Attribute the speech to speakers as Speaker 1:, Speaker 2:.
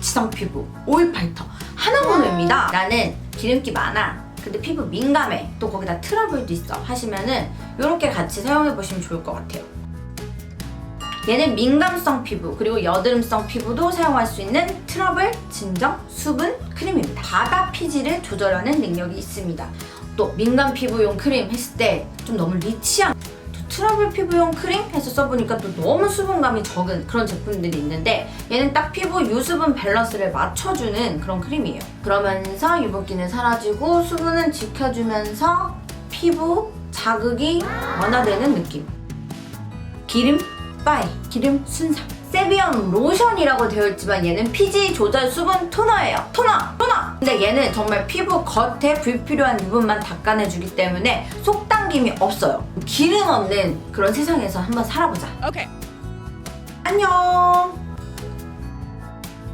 Speaker 1: 지성 피부 오일 파이터 하나번호입니다. 나는 기름기 많아. 근데 피부 민감해. 또 거기다 트러블도 있어. 하시면은 이렇게 같이 사용해 보시면 좋을 것 같아요. 얘는 민감성 피부 그리고 여드름성 피부도 사용할 수 있는 트러블 진정 수분 크림입니다. 바다 피지를 조절하는 능력이 있습니다. 또 민감 피부용 크림 했을 때 좀 너무 리치한 또 트러블 피부용 크림? 해서 써보니까 또 너무 수분감이 적은 그런 제품들이 있는데 얘는 딱 피부 유수분 밸런스를 맞춰주는 그런 크림이에요. 그러면서 유분기는 사라지고 수분은 지켜주면서 피부 자극이 완화되는 느낌. 기름 빠이 기름 순삭. 세비엄 로션이라고 되어 있지만 얘는 피지 조절 수분 토너예요. 토너! 토너! 근데 얘는 정말 피부 겉에 불필요한 유분만 닦아내주기 때문에 속 당김이 없어요. 기름 없는 그런 세상에서 한번 살아보자.
Speaker 2: Okay.
Speaker 1: 안녕